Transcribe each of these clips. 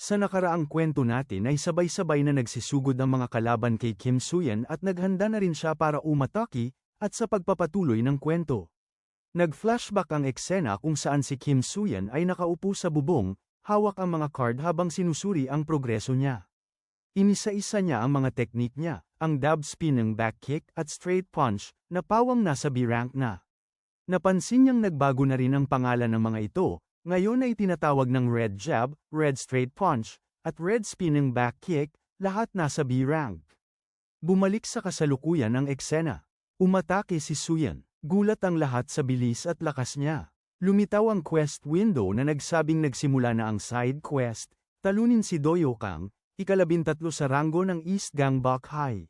Sa nakaraang kwento natin ay sabay-sabay na nagsisugod ang mga kalaban kay Kim Suyan at naghanda na rin siya para umataki, at sa pagpapatuloy ng kwento. Nag-flashback ang eksena kung saan si Kim Suyan ay nakaupo sa bubong, hawak ang mga card habang sinusuri ang progreso niya. Inisa-isa niya ang mga teknik niya, ang dab spinning back kick at straight punch, na pawang nasa B-rank na. Napansin niyang nagbago na rin ang pangalan ng mga ito, ngayon ay tinatawag ng red jab, red straight punch, at red spinning back kick, lahat nasa B rank. Bumalik sa kasalukuyan ang eksena. Umatake si Suyan. Gulat ang lahat sa bilis at lakas niya. Lumitaw ang quest window na nagsabing nagsimula na ang side quest, talunin si Doyo Kang, ikalabintatlo sa ranggo ng East Gangbok High.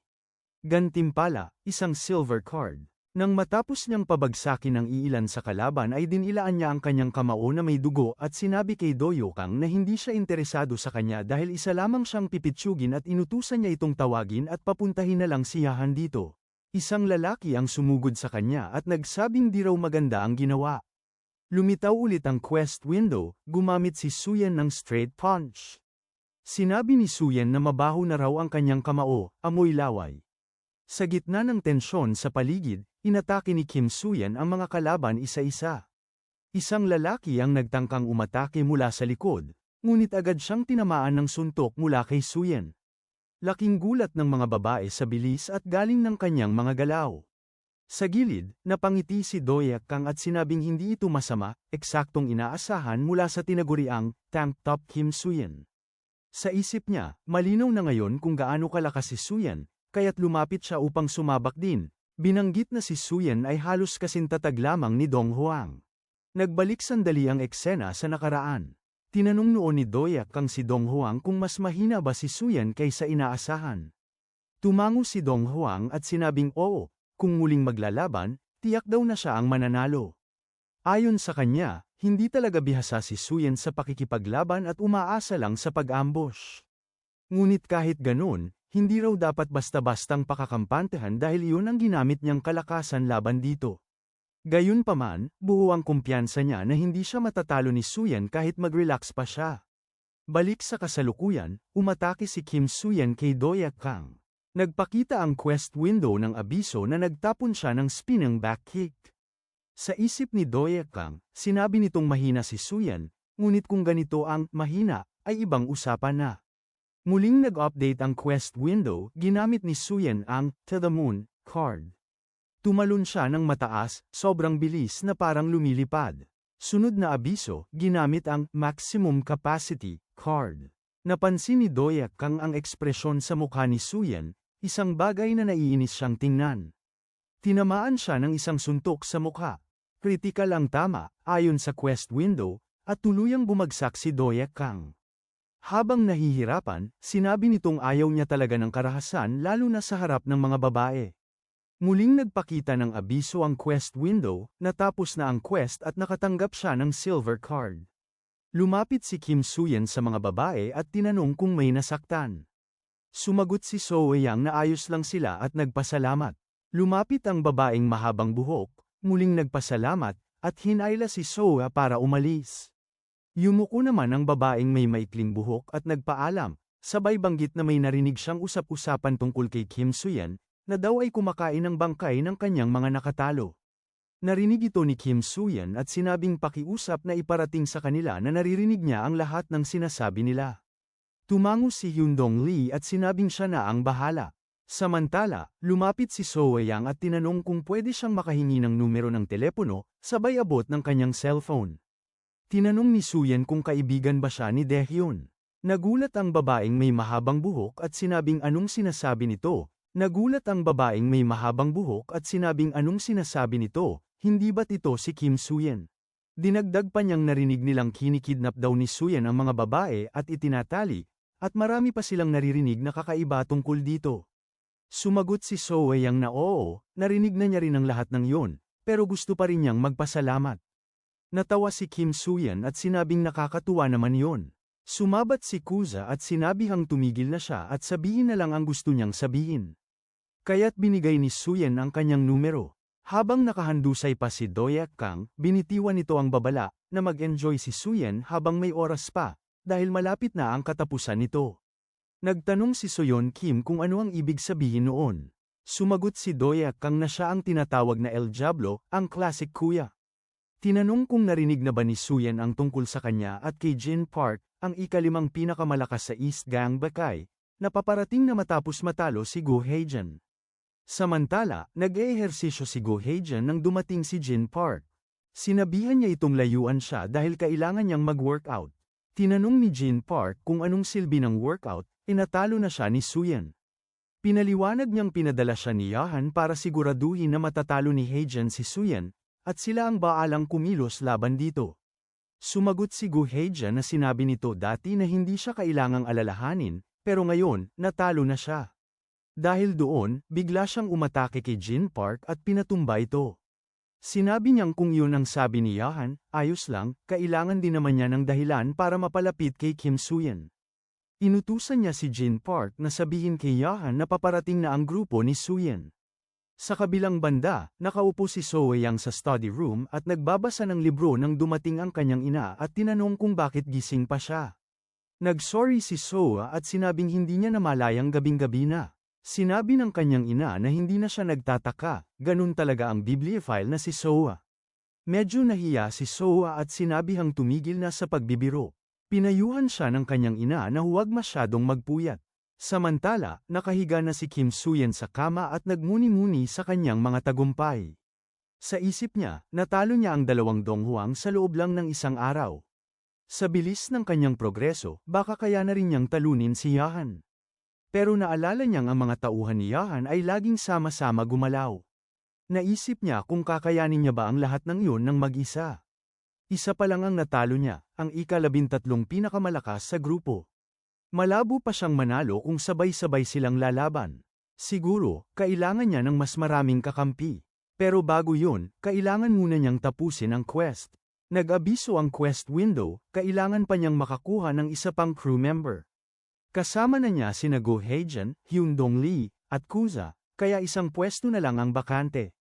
Gantimpala, isang silver card. Nang matapos niyang pabagsakin ang iilan sa kalaban ay dinilaan niya ang kanyang kamao na may dugo at sinabi kay Doyokang na hindi siya interesado sa kanya dahil isa lamang siyang pipitsugin at inutusan niya itong tawagin at papuntahin na lang siyahan dito. Isang lalaki ang sumugod sa kanya at nagsabing di raw maganda ang ginawa. Lumitaw ulit ang quest window, gumamit si Suyan ng straight punch. Sinabi ni Suyan na mabaho na raw ang kanyang kamao, amoy laway. Sa gitna ng tensyon sa paligid, Inatake ni Kim Suyan ang mga kalaban isa-isa. Isang lalaki ang nagtangkang umatake mula sa likod, ngunit agad siyang tinamaan ng suntok mula kay Suyan. Laking gulat ng mga babae sa bilis at galing ng kanyang mga galaw. Sa gilid, napangiti si Doyak Kang at sinabing hindi ito masama, eksaktong inaasahan mula sa tinaguriang tank top Kim Suyan. Sa isip niya, malinaw na ngayon kung gaano kalakas si Suyan, kaya't lumapit siya upang sumabak din, Binanggit na si Suyan ay halos kasintatag lamang ni Dong Huang. Nagbalik sandali ang eksena sa nakaraan. Tinanong noon ni Doyak kang si Dong Huang kung mas mahina ba si Suyan kaysa inaasahan. Tumango si Dong Huang at sinabing oo, kung muling maglalaban, tiyak daw na siya ang mananalo. Ayon sa kanya, hindi talaga bihasa si Suyan sa pakikipaglaban at umaasa lang sa pag-ambush. Ngunit kahit ganun, hindi raw dapat basta-bastang pakakampantehan dahil iyon ang ginamit niyang kalakasan laban dito. Gayunpaman, buo ang kumpiyansa niya na hindi siya matatalo ni Suyan kahit mag-relax pa siya. Balik sa kasalukuyan, umatake si Kim Suyan kay Doya Kang. Nagpakita ang quest window ng abiso na nagtapon siya ng spinning back kick. Sa isip ni Doya Kang, sinabi nitong mahina si Suyan, ngunit kung ganito ang mahina, ay ibang usapan na. Muling nag-update ang quest window, ginamit ni Suyen ang To the Moon card. Tumalon siya ng mataas, sobrang bilis na parang lumilipad. Sunod na abiso, ginamit ang Maximum Capacity card. Napansin ni Doyak kang ang ekspresyon sa mukha ni Suyen, isang bagay na naiinis siyang tingnan. Tinamaan siya ng isang suntok sa mukha. Critical ang tama, ayon sa quest window, at tuluyang bumagsak si Doyak Kang. Habang nahihirapan, sinabi nitong ayaw niya talaga ng karahasan lalo na sa harap ng mga babae. Muling nagpakita ng abiso ang quest window, natapos na ang quest at nakatanggap siya ng silver card. Lumapit si Kim Suyen sa mga babae at tinanong kung may nasaktan. Sumagot si So Yang na ayos lang sila at nagpasalamat. Lumapit ang babaeng mahabang buhok, muling nagpasalamat, at hinayla si Soa para umalis. Yumuko naman ang babaeng may maikling buhok at nagpaalam, sabay banggit na may narinig siyang usap-usapan tungkol kay Kim Suyan, na daw ay kumakain ng bangkay ng kanyang mga nakatalo. Narinig ito ni Kim Suyan at sinabing pakiusap na iparating sa kanila na naririnig niya ang lahat ng sinasabi nila. Tumango si Hyundong Lee at sinabing siya na ang bahala. Samantala, lumapit si So Yang at tinanong kung pwede siyang makahingi ng numero ng telepono, sabay abot ng kanyang cellphone. Tinanong ni Suyen kung kaibigan ba siya ni Daehyun. Nagulat ang babaeng may mahabang buhok at sinabing anong sinasabi nito. Nagulat ang babaeng may mahabang buhok at sinabing anong sinasabi nito, hindi ba't ito si Kim Suyen? Dinagdag pa niyang narinig nilang kinikidnap daw ni Suyen ang mga babae at itinatali, at marami pa silang naririnig na kakaiba tungkol dito. Sumagot si Soe Yang na oo, narinig na niya rin ang lahat ng yon, pero gusto pa rin niyang magpasalamat. Natawa si Kim Suyan at sinabing nakakatuwa naman yon. Sumabat si Kuza at sinabihang tumigil na siya at sabihin na lang ang gusto niyang sabihin. Kaya't binigay ni Suyan ang kanyang numero. Habang nakahandusay pa si Doyak Kang, binitiwan nito ang babala, na mag-enjoy si Suyan habang may oras pa, dahil malapit na ang katapusan nito. Nagtanong si Soyon Kim kung ano ang ibig sabihin noon. Sumagot si Doya Kang na siya ang tinatawag na El Diablo, ang classic kuya. Tinanong kung narinig na ba ni Suyen ang tungkol sa kanya at kay Jin Park, ang ikalimang pinakamalakas sa East Gang Bakay, na paparating na matapos matalo si Go Haejan. Samantala, nag-eehersisyo si Go Haejan nang dumating si Jin Park. Sinabihan niya itong layuan siya dahil kailangan niyang mag-workout. Tinanong ni Jin Park kung anong silbi ng workout, inatalo na siya ni Suyen. Pinaliwanag niyang pinadala siya ni Yahan para siguraduhin na matatalo ni Heijan si Suyen, at sila ang baalang kumilos laban dito. Sumagot si Gu Heijan na sinabi nito dati na hindi siya kailangang alalahanin, pero ngayon, natalo na siya. Dahil doon, bigla siyang umatake kay Jin Park at pinatumba ito. Sinabi niyang kung yun ang sabi ni Yahan, ayos lang, kailangan din naman niya ng dahilan para mapalapit kay Kim Suyen. Inutusan niya si Jin Park na sabihin kay Yahan na paparating na ang grupo ni Suyen. Sa kabilang banda, nakaupo si So Yang sa study room at nagbabasa ng libro nang dumating ang kanyang ina at tinanong kung bakit gising pa siya. Nagsorry si Soa at sinabing hindi niya namalayang gabing-gabi na. Sinabi ng kanyang ina na hindi na siya nagtataka, ganun talaga ang bibliophile na si Soa. Medyo nahiya si Soa at sinabihang tumigil na sa pagbibiro. Pinayuhan siya ng kanyang ina na huwag masyadong magpuyat. Samantala, nakahiga na si Kim Suyen sa kama at nagmuni-muni sa kanyang mga tagumpay. Sa isip niya, natalo niya ang dalawang donghuang sa loob lang ng isang araw. Sa bilis ng kanyang progreso, baka kaya na rin niyang talunin si Yahan. Pero naalala niyang ang mga tauhan ni Yahan ay laging sama-sama gumalaw. Naisip niya kung kakayanin niya ba ang lahat ng iyon ng mag-isa. Isa pa lang ang natalo niya, ang ikalabintatlong pinakamalakas sa grupo. Malabo pa siyang manalo kung sabay-sabay silang lalaban. Siguro, kailangan niya ng mas maraming kakampi. Pero bago yun, kailangan muna niyang tapusin ang quest. Nag-abiso ang quest window, kailangan pa niyang makakuha ng isa pang crew member. Kasama na niya sina Go Haejan, Hyun Dong Lee, at Kuza, kaya isang pwesto na lang ang bakante.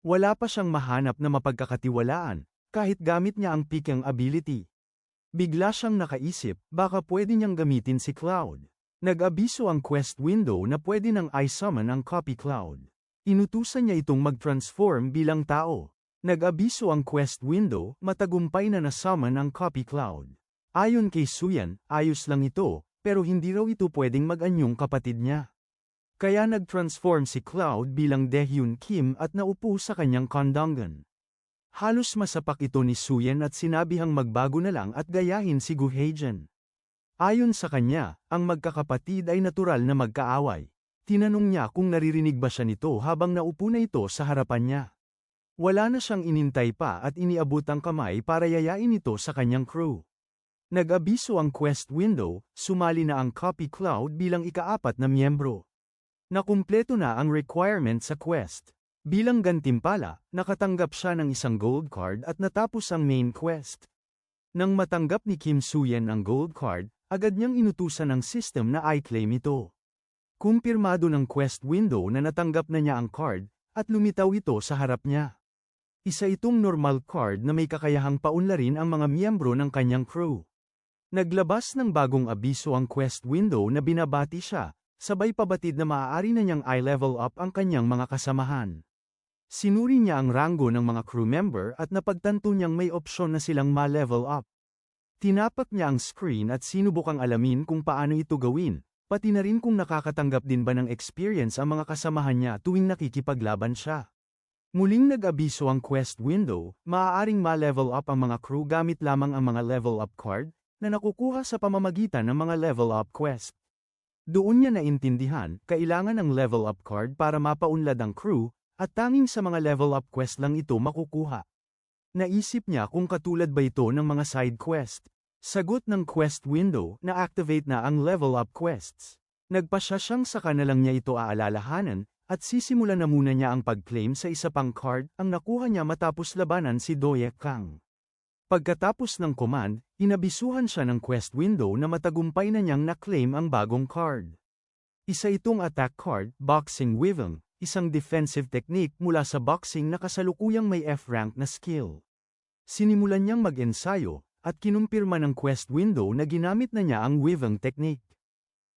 Wala pa siyang mahanap na mapagkakatiwalaan, kahit gamit niya ang pikang ability. Bigla siyang nakaisip, baka pwede niyang gamitin si Cloud. Nag-abiso ang quest window na pwede nang i-summon ang copy Cloud. Inutusan niya itong mag-transform bilang tao. Nag-abiso ang quest window, matagumpay na na-summon ang copy Cloud. Ayon kay Suyan, ayos lang ito, pero hindi raw ito pwedeng mag-anyong kapatid niya. Kaya nag-transform si Cloud bilang Daehyun Kim at naupo sa kanyang kondangan. Halos masapak ito ni Suyen at sinabihang magbago na lang at gayahin si Gu Haejan. Ayon sa kanya, ang magkakapatid ay natural na magkaaway. Tinanong niya kung naririnig ba siya nito habang naupo na ito sa harapan niya. Wala na siyang inintay pa at iniabot ang kamay para yayain ito sa kanyang crew. Nag-abiso ang quest window, sumali na ang copy cloud bilang ikaapat na miyembro. Nakumpleto na ang requirement sa quest. Bilang gantimpala, nakatanggap siya ng isang gold card at natapos ang main quest. Nang matanggap ni Kim Suyen ang gold card, agad niyang inutusan ng system na i-claim ito. Kumpirmado ng quest window na natanggap na niya ang card, at lumitaw ito sa harap niya. Isa itong normal card na may kakayahang paunlarin ang mga miyembro ng kanyang crew. Naglabas ng bagong abiso ang quest window na binabati siya, sabay pabatid na maaari na niyang i-level up ang kanyang mga kasamahan. Sinuri niya ang ranggo ng mga crew member at napagtanto niyang may opsyon na silang ma-level up. Tinapak niya ang screen at sinubukang alamin kung paano ito gawin, pati na rin kung nakakatanggap din ba ng experience ang mga kasamahan niya tuwing nakikipaglaban siya. Muling nag-abiso ang quest window, maaaring ma-level up ang mga crew gamit lamang ang mga level up card, na nakukuha sa pamamagitan ng mga level up quest. Doon niya naintindihan, kailangan ng level up card para mapaunlad ang crew, at tanging sa mga level up quest lang ito makukuha. Naisip niya kung katulad ba ito ng mga side quest. Sagot ng quest window na activate na ang level up quests. Nagpasya siyang sa kanalang niya ito aalalahanan, at sisimulan na muna niya ang pag-claim sa isa pang card ang nakuha niya matapos labanan si Doye Kang. Pagkatapos ng command, inabisuhan siya ng quest window na matagumpay na niyang na-claim ang bagong card. Isa itong attack card, Boxing Wyvern, isang defensive technique mula sa boxing na kasalukuyang may F-rank na skill. Sinimulan niyang mag-ensayo, at kinumpirma ng quest window na ginamit na niya ang Wyvern technique.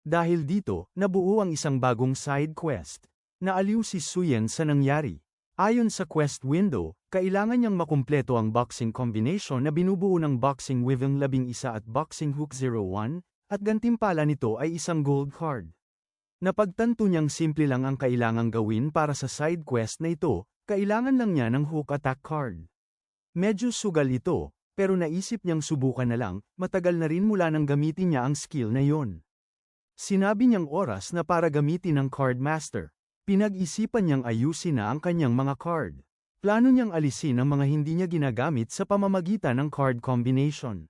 Dahil dito, nabuo ang isang bagong side quest. Naaliw si Suyen sa nangyari. Ayon sa quest window, kailangan niyang makumpleto ang boxing combination na binubuo ng Boxing Wyvern 11 at Boxing Hook 01, at gantimpala nito ay isang gold card. Napagtanto niyang simple lang ang kailangang gawin para sa side quest na ito, kailangan lang niya ng hook attack card. Medyo sugal ito, pero naisip niyang subukan na lang, matagal na rin mula nang gamitin niya ang skill na yon. Sinabi niyang oras na para gamitin ang card master. Pinag-isipan niyang ayusin na ang kanyang mga card. Plano niyang alisin ang mga hindi niya ginagamit sa pamamagitan ng card combination.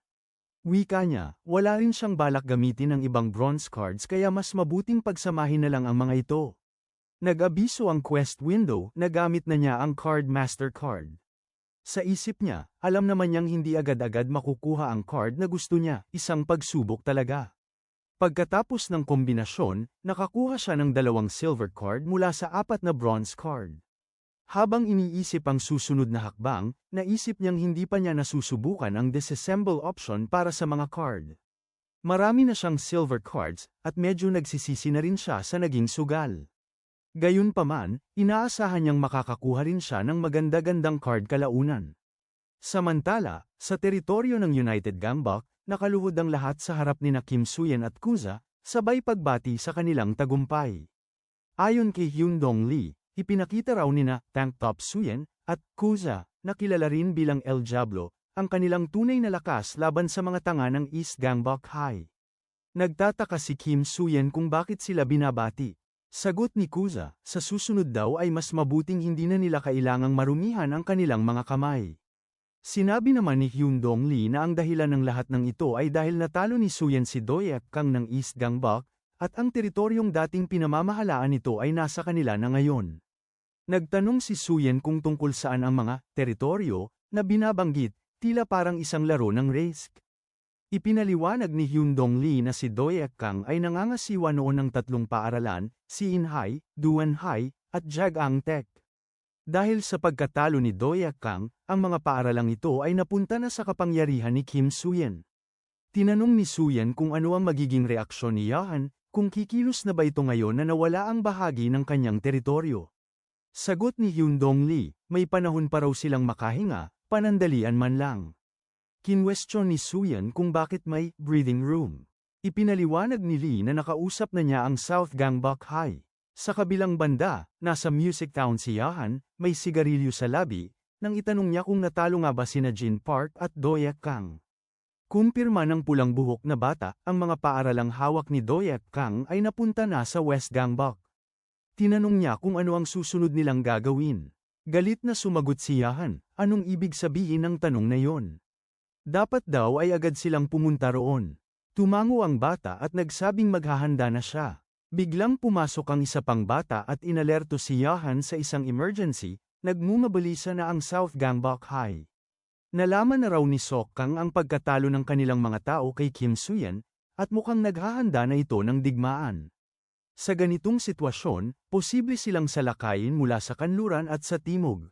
Wika niya, wala rin siyang balak gamitin ang ibang bronze cards kaya mas mabuting pagsamahin na lang ang mga ito. Nag-abiso ang quest window na gamit na niya ang card master card. Sa isip niya, alam naman niyang hindi agad-agad makukuha ang card na gusto niya, isang pagsubok talaga. Pagkatapos ng kombinasyon, nakakuha siya ng dalawang silver card mula sa apat na bronze card. Habang iniisip ang susunod na hakbang, naisip niyang hindi pa niya nasusubukan ang disassemble option para sa mga card. Marami na siyang silver cards, at medyo nagsisisi na rin siya sa naging sugal. Gayunpaman, inaasahan niyang makakakuha rin siya ng maganda-gandang card kalaunan. Samantala, sa teritoryo ng United Gambak, nakaluhod ang lahat sa harap ni na Kim Suyen at Kuza, sabay pagbati sa kanilang tagumpay. Ayon kay Hyun Dong Lee, ipinakita raw ni na Tank Top Suyen at Kuza, na kilala rin bilang El Diablo, ang kanilang tunay na lakas laban sa mga tanga ng East Gangbok High. Nagtataka si Kim Suyen kung bakit sila binabati. Sagot ni Kuza, sa susunod daw ay mas mabuting hindi na nila kailangang marumihan ang kanilang mga kamay. Sinabi naman ni Hyun Dong Lee na ang dahilan ng lahat ng ito ay dahil natalo ni Suyen si Doyak Kang ng East Gangbok, at ang teritoryong dating pinamamahalaan nito ay nasa kanila na ngayon. Nagtanong si Suyen kung tungkol saan ang mga teritoryo na binabanggit, tila parang isang laro ng Risk. Ipinaliwanag ni Hyun Dong Lee na si Doyak Kang ay nangangasiwa noon ng tatlong paaralan, si Inhai, Duanhai, at Jagang Tech. Dahil sa pagkatalo ni Doyak Kang, ang mga paaralang ito ay napunta na sa kapangyarihan ni Kim Suyen. Tinanong ni Suyen kung ano ang magiging reaksyon ni Yahan, kung kikilos na ba ito ngayon na nawala ang bahagi ng kanyang teritoryo. Sagot ni Hyun Dong Lee, may panahon pa raw silang makahinga, panandalian man lang. Kinwestiyon ni Suyen kung bakit may breathing room. Ipinaliwanag ni Lee na nakausap na niya ang South Gangbok High. Sa kabilang banda, nasa Music Town si Yahan, may sigarilyo sa labi, nang itanong niya kung natalo nga ba sina Jin Park at Doyak Kang. Kumpirma ng pulang buhok na bata, ang mga paaralang hawak ni Doyak Kang ay napunta na sa West Gangbok. Tinanong niya kung ano ang susunod nilang gagawin. Galit na sumagot si Yahan, anong ibig sabihin ng tanong na yon? Dapat daw ay agad silang pumunta roon. Tumango ang bata at nagsabing maghahanda na siya. Biglang pumasok ang isa pang bata at inalerto si Yahan sa isang emergency, nagmumabalisa na ang South Gangbok High. Nalaman na raw ni Sok Kang ang pagkatalo ng kanilang mga tao kay Kim Suyan, at mukhang naghahanda na ito ng digmaan. Sa ganitong sitwasyon, posible silang salakayin mula sa kanluran at sa timog.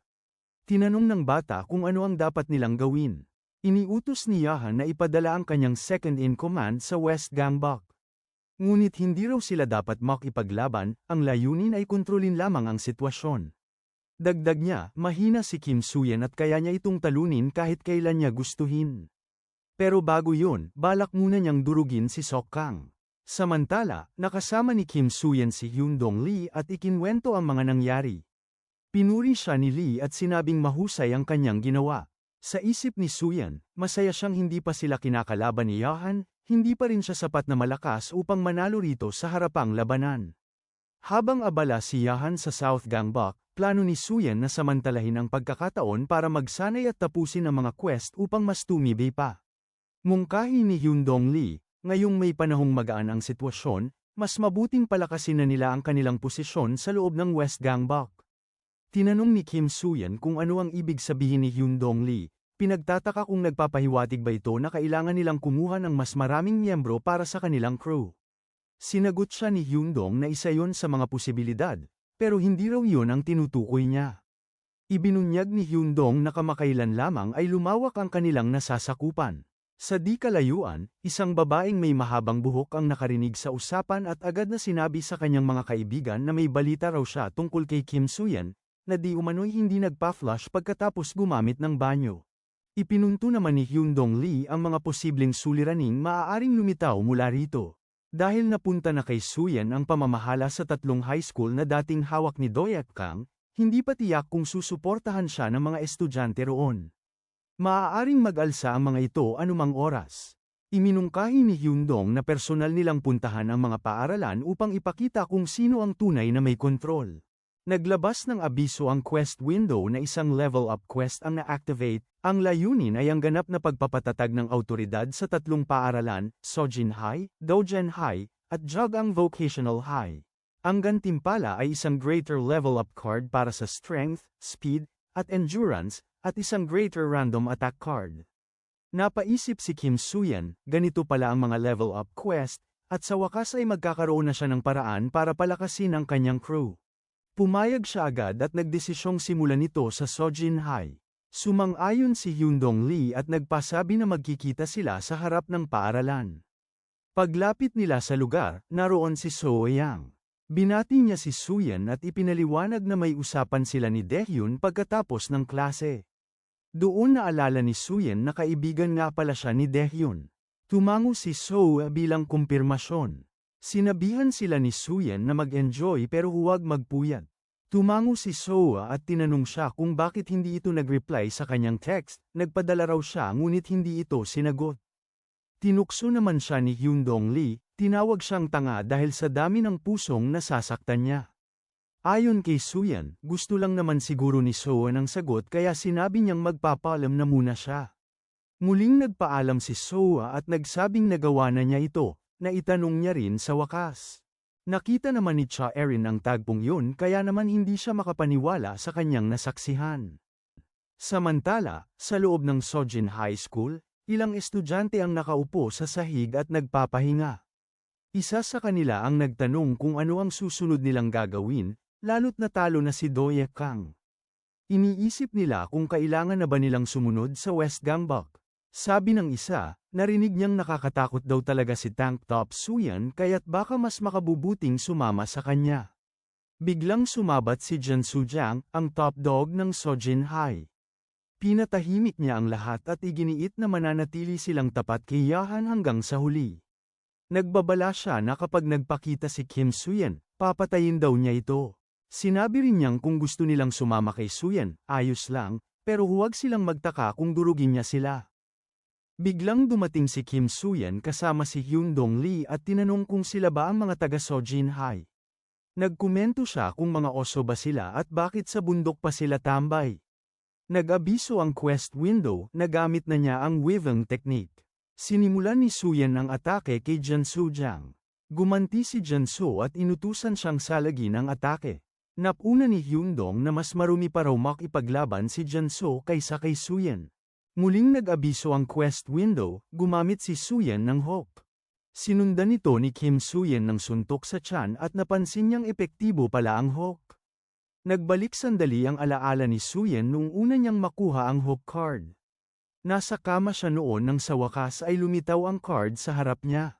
Tinanong ng bata kung ano ang dapat nilang gawin. Iniutos ni Yahan na ipadala ang kanyang second-in-command sa West Gangbok. Ngunit hindi raw sila dapat makipaglaban, ang layunin ay kontrolin lamang ang sitwasyon. Dagdag niya, mahina si Kim Suyen at kaya niya itong talunin kahit kailan niya gustuhin. Pero bago yun, balak muna niyang durugin si Sok Kang. Samantala, nakasama ni Kim Suyen si Hyun Dong Lee at ikinwento ang mga nangyari. Pinuri siya ni Lee at sinabing mahusay ang kanyang ginawa. Sa isip ni Suyan, masaya siyang hindi pa sila kinakalaban ni Yahan, hindi pa rin siya sapat na malakas upang manalo rito sa harapang labanan. Habang abala si Yahan sa South Gangbok, plano ni Suyan na samantalahin ang pagkakataon para magsanay at tapusin ang mga quest upang mas tumibay pa. Mungkahi ni Hyun Dong Lee, ngayong may panahong magaan ang sitwasyon, mas mabuting palakasin na nila ang kanilang posisyon sa loob ng West Gangbok. Tinanong ni Kim Suyan kung ano ang ibig sabihin ni Hyun Dong Lee, Pinagtataka kung nagpapahiwatig ba ito na kailangan nilang kumuha ng mas maraming miyembro para sa kanilang crew. Sinagot siya ni Hyundong na isa yon sa mga posibilidad, pero hindi raw yon ang tinutukoy niya. Ibinunyag ni Hyundong na kamakailan lamang ay lumawak ang kanilang nasasakupan. Sa di kalayuan, isang babaeng may mahabang buhok ang nakarinig sa usapan at agad na sinabi sa kanyang mga kaibigan na may balita raw siya tungkol kay Kim Suyan, na di umano'y hindi nagpa-flush pagkatapos gumamit ng banyo. Ipinunto naman ni Hyun Dong Lee ang mga posibleng suliraning maaaring lumitaw mula rito. Dahil napunta na kay Suyan ang pamamahala sa tatlong high school na dating hawak ni Doyak Kang, hindi pa tiyak kung susuportahan siya ng mga estudyante roon. Maaaring mag-alsa ang mga ito anumang oras. Iminungkahi ni Hyundong na personal nilang puntahan ang mga paaralan upang ipakita kung sino ang tunay na may kontrol. Naglabas ng abiso ang quest window na isang level up quest ang na-activate, ang layunin ay ang ganap na pagpapatatag ng autoridad sa tatlong paaralan, Sojin High, Dojen High, at Jogang Vocational High. Ang gantimpala ay isang greater level up card para sa strength, speed, at endurance, at isang greater random attack card. Napaisip si Kim Suyan, ganito pala ang mga level up quest, at sa wakas ay magkakaroon na siya ng paraan para palakasin ang kanyang crew. Pumayag siya agad at nagdesisyong simulan ito sa Sojin High. Sumang-ayon si Hyundong Lee at nagpasabi na magkikita sila sa harap ng paaralan. Paglapit nila sa lugar, naroon si So Yang. Binati niya si Suyan at ipinaliwanag na may usapan sila ni Daehyun pagkatapos ng klase. Doon naalala ni Suyan na kaibigan nga pala siya ni Daehyun. Tumango si So bilang kumpirmasyon. Sinabihan sila ni Suyan na mag-enjoy pero huwag magpuyat. Tumango si Soa at tinanong siya kung bakit hindi ito nag-reply sa kanyang text, nagpadala raw siya ngunit hindi ito sinagot. Tinukso naman siya ni Hyundong Lee, tinawag siyang tanga dahil sa dami ng pusong nasasaktan niya. Ayon kay Suyan, gusto lang naman siguro ni Soa ng sagot kaya sinabi niyang magpapaalam na muna siya. Muling nagpaalam si Soa at nagsabing nagawa na niya ito, na itanong niya rin sa wakas. Nakita naman ni Cha Erin ang tagpong yun kaya naman hindi siya makapaniwala sa kanyang nasaksihan. Samantala, sa loob ng Sojin High School, ilang estudyante ang nakaupo sa sahig at nagpapahinga. Isa sa kanila ang nagtanong kung ano ang susunod nilang gagawin, lalo't natalo na si Doye Kang. Iniisip nila kung kailangan na ba nilang sumunod sa West Gangbuk. Sabi ng isa, narinig niyang nakakatakot daw talaga si Tank Top Suyan kaya't baka mas makabubuting sumama sa kanya. Biglang sumabat si Jan Sujang, ang top dog ng Sojin High. Pinatahimik niya ang lahat at iginiit na mananatili silang tapat kay Yahan hanggang sa huli. Nagbabala siya na kapag nagpakita si Kim Suyan, papatayin daw niya ito. Sinabi rin niyang kung gusto nilang sumama kay Suyan, ayos lang, pero huwag silang magtaka kung durugin niya sila. Biglang dumating si Kim Suyan kasama si Hyun Dong Lee at tinanong kung sila ba ang mga taga Sojin High. Nagkomento siya kung mga oso ba sila at bakit sa bundok pa sila tambay. Nag-abiso ang quest window na gamit na niya ang weaving technique. Sinimulan ni Suyan ang atake kay Jansu Jiang. Gumanti si Jansu at inutusan siyang salagin ang atake. Napuna ni Hyundong na mas marumi pa raw makipaglaban si Jansu kaysa kay Suyan. Muling nag-abiso ang quest window, gumamit si Suyen ng hook. Sinundan nito ni Kim Suyen ng suntok sa tiyan at napansin niyang epektibo pala ang hook. Nagbalik sandali ang alaala ni Suyen nung una niyang makuha ang hook card. Nasa kama siya noon nang sa wakas ay lumitaw ang card sa harap niya.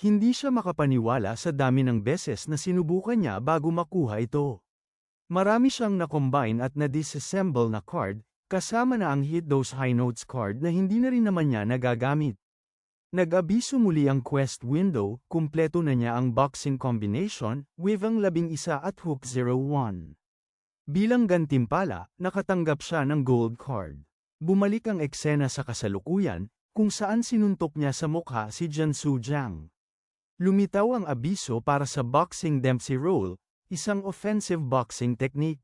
Hindi siya makapaniwala sa dami ng beses na sinubukan niya bago makuha ito. Marami siyang na-combine at na-disassemble na card, Kasama na ang hit those high notes card na hindi na rin naman niya nagagamit. Nag-abiso muli ang quest window, kumpleto na niya ang boxing combination, with ang labing isa at hook 01. Bilang gantimpala, nakatanggap siya ng gold card. Bumalik ang eksena sa kasalukuyan, kung saan sinuntok niya sa mukha si Jansu Jiang. Lumitaw ang abiso para sa boxing Dempsey roll, isang offensive boxing technique.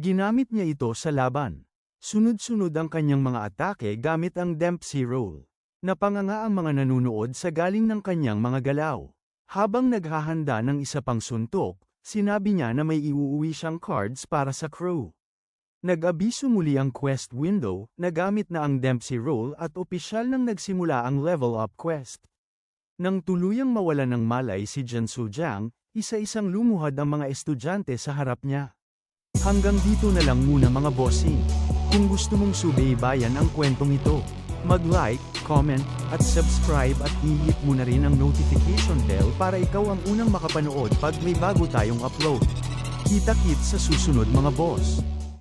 Ginamit niya ito sa laban. Sunod-sunod ang kanyang mga atake gamit ang Dempsey roll. Napanganga ang mga nanunood sa galing ng kanyang mga galaw. Habang naghahanda ng isa pang suntok, sinabi niya na may iuuwi siyang cards para sa crew. Nag-abiso muli ang quest window, nagamit na ang Dempsey roll at opisyal nang nagsimula ang level up quest. Nang tuluyang mawala ng malay si Jansu Jiang, isa-isang lumuhad ang mga estudyante sa harap niya. Hanggang dito na lang muna mga bossing. Kung gusto mong subaybayan ang kwentong ito, Mag-like, comment, at subscribe at i-hit mo na rin ang notification bell para ikaw ang unang makapanood pag may bago tayong upload. Kita-kit sa susunod mga boss.